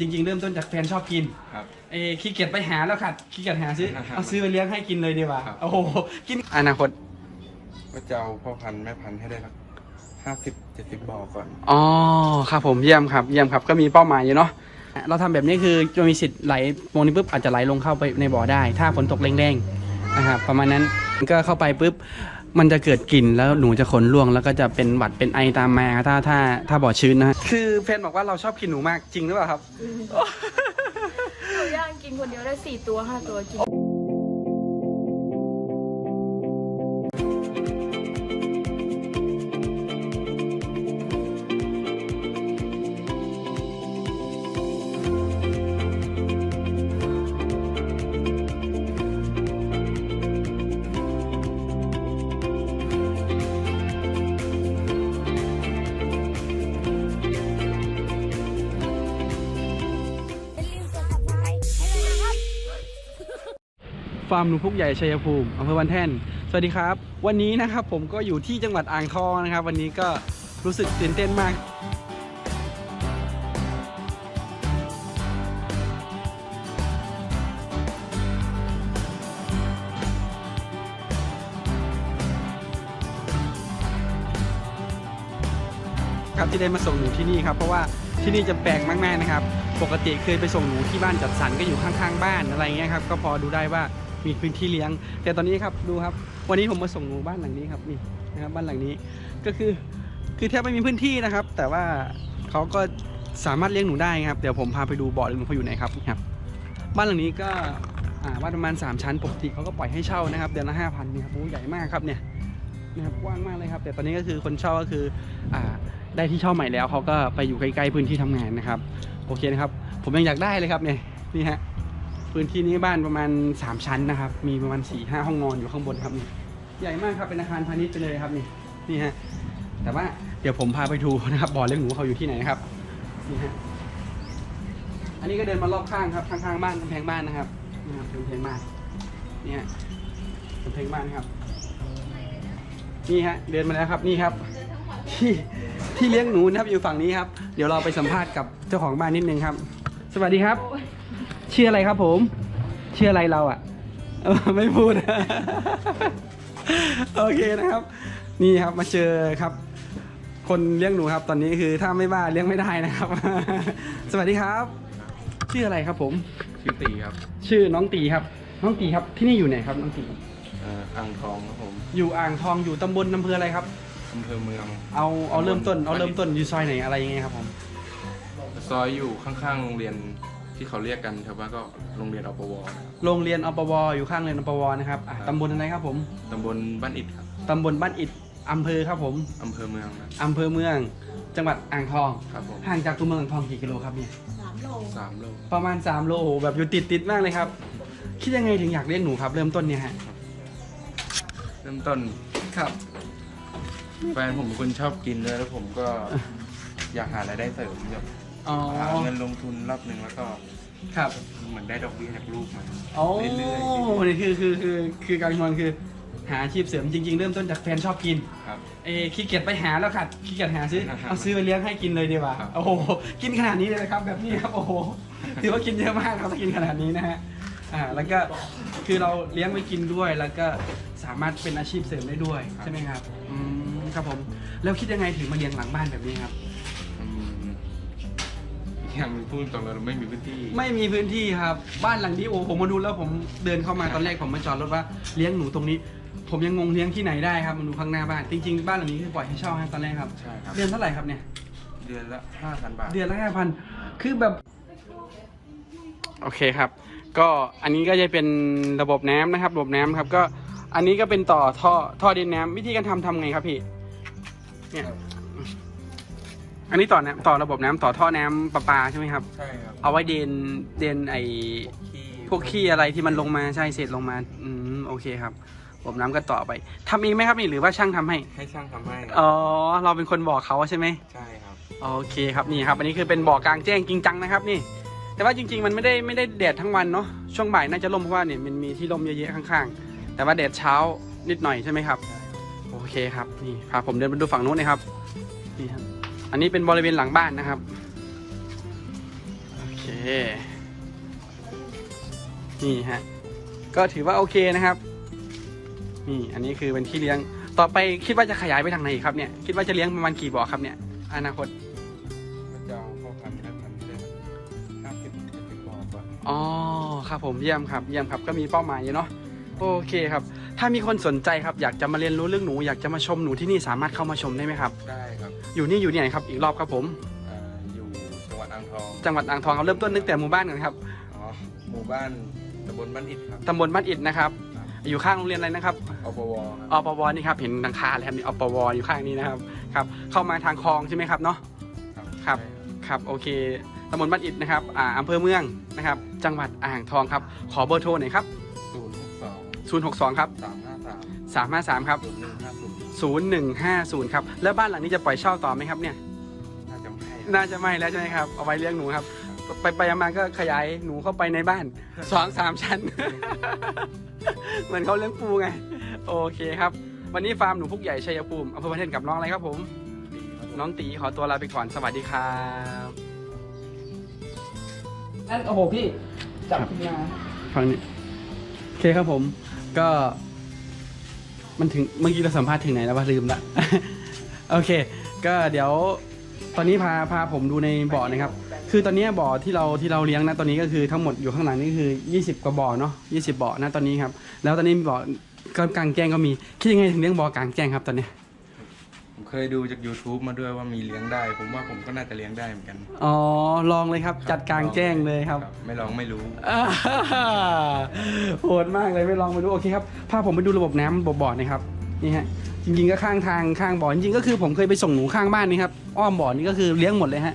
จริงๆ เริ่มต้นจากแฟนชอบกินครับ เอ้ขี้เกียจไปหาแล้วค่ะขี้เกียจหาซื้อครับเอาซื้อไปเลี้ยงให้กินเลยดีกว่า ครับ โอ้โห กิน อนาคต ก็จะเอาพ่อพันธุ์แม่พันธุ์ให้ได้สักห้าสิบเจ็ดสิบบ่อก่อน อ๋อ ครับผม เยี่ยมครับ เยี่ยมครับ ก็มีเป้าหมายอยู่เนาะ เราทำแบบนี้คือจะมีสิทธิ์ไหลโมงนี้ปุ๊บอาจจะไหลลงเข้าไปในบ่อได้ ถ้าฝนตกแรงๆ นะครับ ประมาณนั้น ก็เข้าไปปุ๊บ มันจะเกิดกลิ่นแล้วหนูจะขนร่วง แล้วก็จะเป็นหวัดเป็นไอตามมาถ้าถ้าถ้าบ่อชื้นนะคือแฟนบอกว่าเราชอบกินหนูมากจริงหรือเปล่าครับ หนูย่างกินคนเดียวได้สี่ตัวห้าตัวกิน ฟาร์มหนูพุกใหญ่ชัยภูมิอำเภอวันแท่น สวัสดีครับ วันนี้นะครับผมก็อยู่ที่จังหวัดอ่างทองนะครับ วันนี้ก็รู้สึกตื่นเต้นมากครับที่ได้มาส่งหนูที่นี่ครับเพราะว่าที่นี่จะแปลกมากๆนะครับ ปกติเคยไปส่งหนูที่บ้านจัดสรรก็อยู่ข้างๆบ้านอะไรเงี้ยครับก็พอดูได้ว่า มีพื้นที่เลี้ยง แต่ตอนนี้ครับดูครับ วันนี้ผมมาส่งหนูบ้านหลังนี้ครับนี่นะครับบ้านหลังนี้ก็คือคือแทบไม่มีพื้นที่นะครับ แต่ว่าเขาก็สามารถเลี้ยงหนูได้ครับเดี๋ยวผมพาไปดูบ่อเลี้ยงหนูเขาอยู่ไหนครับครับ บ้านหลังนี้ก็บ้านประมาณ 3 ชั้นปกติเขาก็ปล่อยให้เช่านะครับเดือนละห้าพันนี่ครับโอ้ใหญ่มากครับเนี่ยนะครับกว้างมากเลยครับ แต่ตอนนี้ก็คือคนเช่าก็คืออ่าได้ที่เช่าใหม่แล้วเขาก็ไปอยู่ใกล้ๆพื้นที่ทำงานนะครับ โอเคนะครับ ผมยังอยากได้เลยครับเนี่ยนี่ฮะ พื้นที่นี้บ้านประมาณ 3 ชั้นนะครับ มีประมาณ4ี่ห้าห้องนอนอยู่ข้างบนครับนี่ใหญ่มากครับเป็นอาคารพาณิชย์ไปเลยครับนี่นี่ฮะแต่ว่าเดี๋ยวผมพาไปดูนะครับบ่อเลี้ยงหนูเขาอยู่ที่ไหนครับนี่ฮะอันนี้ก็เดินมารอบข้างครับข้างๆบ้านกำแพงบ้านนะครับนี่ครับกำแพงบ้านนี่ฮะกำแพงบ้านครับนี่ฮะเดินมาแล้วครับนี่ครับ ที่ที่เลี้ยงหนูนะครับอยู่ฝั่งนี้ครับ เดี๋ยวเราไปสัมภาษณ์กับเจ้าของบ้านนิดนึงครับ สวัสดีครับ ชื่ออะไรครับผมชื่ออะไรเราอะเออไม่พูด โอเคนะครับ นี่ครับมาเจอครับ คนเลี้ยงหนูครับ ตอนนี้คือถ้าไม่บ้าเลี้ยงไม่ได้นะครับ สวัสดีครับ ชื่ออะไรครับผม ชื่อตีครับ ชื่อน้องตีครับ น้องตีครับที่นี่อยู่ไหนครับน้องตีเอ่ออ่างทองครับผม อยู่อ่างทองอยู่ตำบลอำเภออะไรครับอำเภอเมือง เอาเอาเริ่มต้น เอาเริ่มต้นอยู่ซอยไหนอะไรยังไงครับผม ซอยอยู่ข้างๆโรงเรียน ที่เขาเรียกกันชาวบ้านก็โรงเรียนอปวนะครับ โรงเรียนอปวอยู่ข้างโรงเรียนอปวนะครับอะครับ ตำบลอะไรครับผมตำบลบ้านอิฐครับตำบลบ้านอิฐอำเภอครับผมอำเภอเมืองนะอำเภอเมือง จังหวัดอ่างทอง ครับผมห่างจากตัวเมืองอ่างทองกี่กิโลครับเนี่ยสามโลสามโลประมาณ 3 โลโอ้โหแบบอยู่ติดติดๆมากเลยครับ คิดยังไงถึงอยากเลี้ยงหนูครับ เริ่มต้นเนี่ยฮะเริ่มต้นครับแฟนผมเป็นคนชอบกินด้วยแล้วผมก็อยากหารายได้เสริมแบบ อ๋อ หาเงินลงทุนรอบหนึ่งแล้วก็ครับเหมือนได้ดอกเบี้ยจากลูกมาโอ้เรื่อยนี่คือคือคือคือการคำนวณคือ หาอาชีพเสริมจริง ๆ เริ่มต้นจากแฟนชอบกิน ๆครับ เอ้ขี้เกียจไปหาแล้วค่ะขี้เกียจหาซื้อครับเอาซื้อไปเลี้ยงให้กินเลยดีกว่า ครับ โอ้โห กินขนาดนี้เลยนะครับ แบบนี้ครับ โอ้โห ถือว่ากินเยอะมากครับถ้ากินขนาดนี้นะฮะ อ่า แล้วก็ คือเราเลี้ยงไว้กินด้วย แล้วก็สามารถเป็นอาชีพเสริมได้ด้วย ใช่ไหมครับ อืม ครับผม แล้วคิดยังไงถึงมาเลี้ยงหลังบ้านแบบนี้ครับอืมอ ย่างพูดตรงๆเราไม่มีพื้นที่ไม่มีพื้นที่ครับ บ้านหลังนี้โอ้ผมมาดูแล้วผมเดินเข้ามาตอนแรกผมมาจอดรถว่าเลี้ยงหนูตรงนี้ ผมยังงงเลี้ยงที่ไหนได้ครับมาดูข้างหน้าบ้านจริง ๆ บ้านหลังนี้คือปล่อยให้เช่าครับตอนแรกครับใช่ครับ เดือนเท่าไหร่ครับเนี่ย เดือนละห้าพันบาท เดือนละห้าพันคือแบบ โอเคครับ ก็อันนี้ก็จะเป็นระบบน้ำนะครับ ระบบน้ำครับ ก็อันนี้ก็เป็นต่อท่อท่อดินน้ำวิธีการทำทำไงครับพี่ เนี่ย อันนี้ต่อน้ำต่อระบบน้ำต่อท่อน้ำประปาใช่ไหมครับ ใช่ครับเอาไว้เดนเดนไอขี้พวกขี้อะไรที่มันลงมาใช่เศษลงมา อืมโอเคครับระบบน้ำก็ต่อไปทำเองไหมครับนี่หรือว่าช่างทำให้ ให้ช่างทำให้อ๋อ เราเป็นคนบอกเขาใช่ไหม ใช่ครับ โอเคครับนี่ครับอันนี้คือเป็นบ่อกลางแจ้งจริงจังนะครับนี่ แต่ว่าจริง ๆ มันไม่ได้ไม่ได้แดดทั้งวันเนาะช่วงบ่ายน่าจะร่มเพราะว่าเนี่ยมันมีที่ร่มเยอะๆข้างๆ แต่ว่าแดดเช้านิดหน่อยใช่ไหมครับ โอเคครับนี่พาผมเดินไปดูฝั่งนู้นเลยครับนี่ครับ อันนี้เป็นบริเวณหลังบ้านนะครับ โอเค นี่ฮะ ก็ถือว่าโอเคนะครับ นี่อันนี้คือเป็นที่เลี้ยง ต่อไปคิดว่าจะขยายไปทางไหนอีกครับเนี่ย คิดว่าจะเลี้ยงประมาณกี่บ่อครับเนี่ย อนาคตก็จะเอาพ่อพันธุ์แม่พันธุ์ได้ห้าสิบเจ็ดสิบบ่อก่อนอ๋อ ครับผมเยี่ยมครับ เยี่ยมครับ ก็มีเป้าหมายอยู่เนาะ โอเคครับ ถ้ามีคนสนใจครับอยากจะมาเรียนรู้เรื่องหนู อยากจะมาชมหนูที่นี่สามารถเข้ามาชมได้ไหมครับ ได้ครับอยู่นี่อยู่ที่ไหนครับอีกรอบครับผมอ่าอยู่จังหวัดอ่างทองจังหวัดอ่างทองครับเริ่มต้นตั้งแต่หมู่บ้านกันครับอ๋อหมู่บ้านตำบลบ้านอิฐครับตำบลบ้านอิฐนะครับ อยู่ข้างโรงเรียนอะไรนะครับอปวคอรับปวนี่ครับเห็นหลังคาเลยครับนี่อปวอยู่ข้างนี้นะครับครับ เข้ามาทางคลองใช่ไหมครับเนาะครับครับโอเคตำบลบ้านอิฐนะครับอ่าอำเภอเมืองนะครับ จังหวัดอ่างทองครับ ขอเบอร์โทรหน่อยครับศูนย์หกสอง 062 ครับ สามห้าสาม353 ครับ ศูนย์หนึ่งห้าศูนย์0150 ครับ แล้วบ้านหลังนี้จะปล่อยเช่าต่อไหมครับเนี่ย น่าจะไม่น่าจะไม่แล้วใช่ไหมครับ เอาไว้เลี้ยงหนูครับ ไปไปมาก็ขยายหนูเข้าไปในบ้าน สองสามชั้น เหมือนเขาเลี้ยงปูไง โอเคครับ วันนี้ฟาร์มหนูพุกใหญ่ชัยภูมิอำเภอประเทศกับน้องอะไรครับผม ดีครับผม น้องตีขอตัวลาไปก่อน สวัสดีครับนั่นโอ้โหพี่ จับขึ้นมา ฟังนี่โอเคครับผม ก็ มันถึงเมื่อกี้เราสัมภาษณ์ถึงไหนแล้ววะลืมละ โอเค ก็เดี๋ยวตอนนี้พาพาผมดูในบ่อนะครับ คือตอนนี้บ่อที่เราที่เราเลี้ยงนะตอนนี้ก็คือทั้งหมดอยู่ข้างหลังนี่คือ 20 กว่าบ่อเนาะ20 บ่อนะตอนนี้ครับ แล้วตอนนี้บ่อกลางแจ้งก็มี คิดยังไงถึงเลี้ยงบ่อกลางแจ้งครับตอนนี้ เคยดูจาก YouTube มาด้วยว่ามีเลี้ยงได้ ผมว่าผมก็น่าจะเลี้ยงได้เหมือนกันอ๋อ ลองเลยครับ จัดกลางแจ้งเลยครับ ไม่ลองไม่รู้อ่าโหดมากเลยไม่ลองไปดูโอเคครับพาผมไปดูระบบน้ำบ่อๆนะครับนี่ฮะจริงๆก็ข้างทางข้างบ่อจริงๆก็คือผมเคยไปส่งหนูข้างบ้านนี่ครับอ้อมบ่อนี่ก็คือเลี้ยงหมดเลยฮะ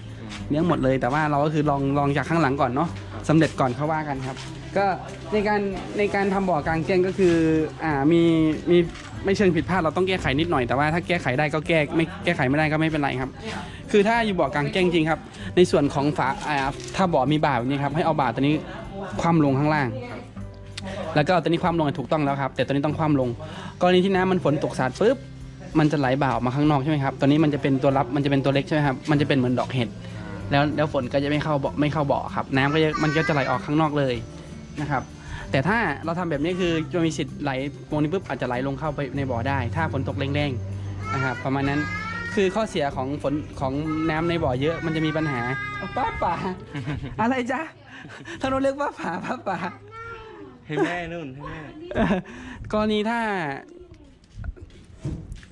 เลี้ยงหมดเลยแต่ว่าเราก็คือลองลองจากข้างหลังก่อนเนาะสำเร็จก่อนเขาว่ากันครับ ก็ในการในการทำบ่อกลางแจ้งก็คืออ่ามีมี ไม่เชิงผิดพลาดเราต้องแก้ไขนิดหน่อยแต่ว่าถ้าแก้ไขได้ก็แก้ไม่แก้ไขไม่ได้ก็ไม่เป็นไรครับ คือถ้าอยู่บ่อกลางแจ้งจริงครับ ในส่วนของฝาถ้าบ่อมีบ่าแบบนี้ครับให้เอาบ่าตัวนี้คว่ำลงข้างล่าง แล้วก็เอาตัวนี้คว่ำลงถูกต้องแล้วครับ แต่ตัวนี้ต้องคว่ำลงกรณีที่น้ำมันฝนตกสาดปุ๊บมันจะไหลบ่าออกมาข้างนอกใช่ไหมครับตัวนี้มันจะเป็นตัวรับมันจะเป็นตัวเล็กใช่ไหมครับมันจะเป็นเหมือนดอกเห็ดแล้วแล้วฝนก็จะไม่เข้าบ่อไม่เข้าบ่อครับ น้ำก็จะมันก็จะไหลออกข้างนอกเลยนะครับ แต่ถ้าเราทำแบบนี้คือจะมีสิทธิ์ไหลโมงนี้ปุ๊บอาจจะไหลลงเข้าไปในบ่อได้ ถ้าฝนตกแรงๆนะครับประมาณนั้นคือข้อเสียของฝนของน้ำในบ่อเยอะมันจะมีปัญหาเอาป้าป่าอะไรจ๊ะท่านเราเรียกว่าป่าป้าป่าให้แม่นู่นให้แม่เอ่อกรณีถ้า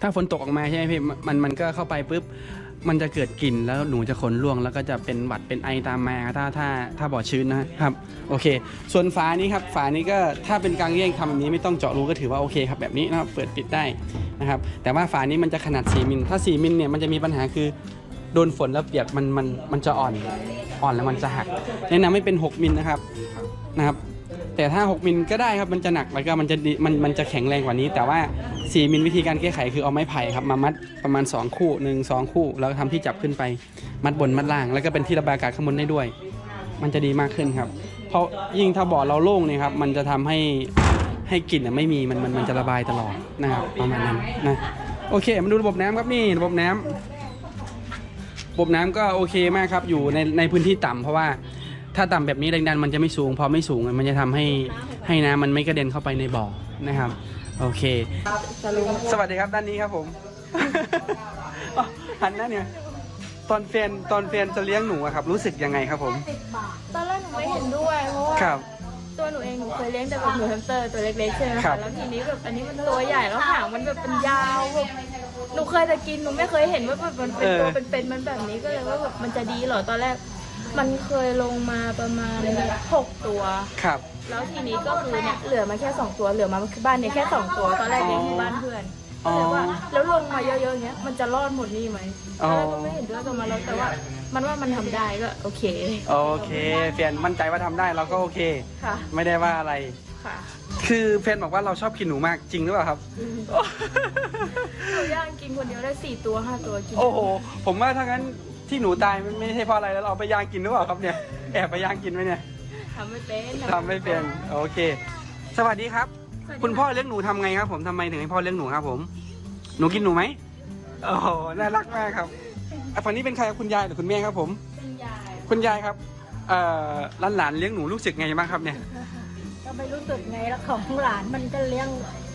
ถ้าฝนตกออกมาใช่ไหมพี่มันมันมันก็เข้าไปปุ๊บ มันจะเกิดกลิ่นแล้วหนูจะขนร่วง แล้วก็จะเป็นหวัดเป็นไอตามมาถ้าถ้าถ้าบ่อชื้นนะครับโอเค ส่วนฝานี้ครับฝานี้ก็ถ้าเป็นกลางเลี่ยงทำแบบนี้ไม่ต้องเจาะรูก็ถือว่าโอเคครับแบบนี้นะครับเปิดปิดได้นะครับแต่ว่าฝานี้มันจะขนาด 4 มิลถ้า 4 มิลเนี่ยมันจะมีปัญหาคือโดนฝนแล้วเปียกมันมันมันจะอ่อนอ่อนแล้วมันจะหัก แนะนำให้เป็น 6 มิลนะครับนะครับ แต่ถ้า 6 มิลก็ได้ครับมันจะหนักแล้วก็มันจะดีมันมันจะแข็งแรงกว่านี้ แต่ว่า 4 มิลวิธีการแก้ไขคือเอาไม้ไผ่ครับมามัดประมาณ 2 คู่ 1 2 คู่ แล้วก็ทำที่จับขึ้นไป มัดบนมัดล่าง แล้วก็เป็นที่ระบายอากาศข้างบนได้ด้วย มันจะดีมากขึ้นครับ เพราะยิ่งถ้าบ่อเราโล่งเนี่ยครับมันจะทำให้ให้กลิ่นอะไม่มีมันมันมันจะระบายตลอดนะครับประมาณนั้นนะโอเคมาดูระบบน้ำครับนี่ระบบน้ำระบบน้ำก็โอเคมากครับอยู่ในในพื้นที่ต่ำเพราะว่า ถ้าต่ำแบบนี้แรงดันมันจะไม่สูง พอไม่สูงมันจะทำให้ให้น้ำมันไม่กระเด็นเข้าไปในบ่อนะครับ โอเค สวัสดีครับด้านนี้ครับผม อ๋อหันหน้าเนี่ย ตอนแฟนตอนแฟนจะเลี้ยงหนูอะครับ รู้สึกยังไงครับผม ตอนแรกหนูไม่เห็นด้วย เพราะว่าครับ ตัวหนูเองหนูเคยเลี้ยงแต่แบบหนูแฮมสเตอร์ตัวเล็กๆใช่ไหมครัคะบ แล้วทีนี้แบบอันนี้มันตัวใหญ่แล้วหางมันแบบเป็นยาวแบบหนูเคยแต่กินหนูไม่เคยเห็นว่าแบบมันเป็นตัวเป็นๆมันแบบนี้ก็เลยว่าแบบมันจะดีเหรอตอนแรก มันเคยลงมาประมาณหกตัว ครับ แล้วทีนี้ก็คือเนี่ยเหลือมาแค่สองตัว เหลือมาบ้านเนี่ยแค่สองตัว ตอนแรกเลี้ยงอยู่บ้านเพื่อนอ๋อ แต่ว่าแล้วลงมาเยอะๆอย่างเงี้ย มันจะรอดหมดนี่ไหมตอ๋ออนแรกก็ไม่เห็นด้วยกับมันแล้วแต่ว่า มันว่ามันทำได้ก็โอเค โอเคแฟนมั่นใจว่าทำได้เราก็โอเค ค่ะ ไม่ได้ว่าอะไร ค่ะคือแฟนบอกว่าเราชอบกินหนูมากจริงหรือเปล่าครับ หนูย่างกินคนเดียวได้สี่ตัวห้าตัวกิน โอ้โห ผมว่าถ้างั้น ที่หนูตายไม่ไม่ใช่เพราะอะไรแล้วเราอาไปย่างกินหรือเปล่าครับเนี่ย แอบไปย่างกินไหมเนี่ยทำไม่เป็นทำไม่เป็นโอเค สวัสดีครับ คุณพ่อเลี้ยงหนูทำไงครับ ผมทำไมถึงให้พ่อเลี้ยงหนูครับ ผม หนูกินหนูไหมโอ้โหน่ารักมากครับฝั่งนี้เป็นใครคุณยายหรือคุณแม่ครับ ผม เป็ยาย คุณยายครับเอ่อหลานเลี้ยงหนูรู้สึกไงบ้างครับเนี่ยก็ไม่รู้สึกไงแล้วของหลานมันก็เลี้ยง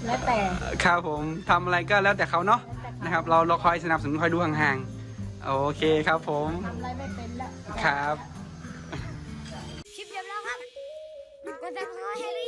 แล้วแต่ ครับผมทำอะไรก็แล้วแต่เขาเนาะนะครับ เราเราคอยสนับสนุนคอยดูห่างๆ โอเคครับผมทำอะไรไม่เป็นแล้วครับ คลิปจบแล้วครับกดติดตามให้รี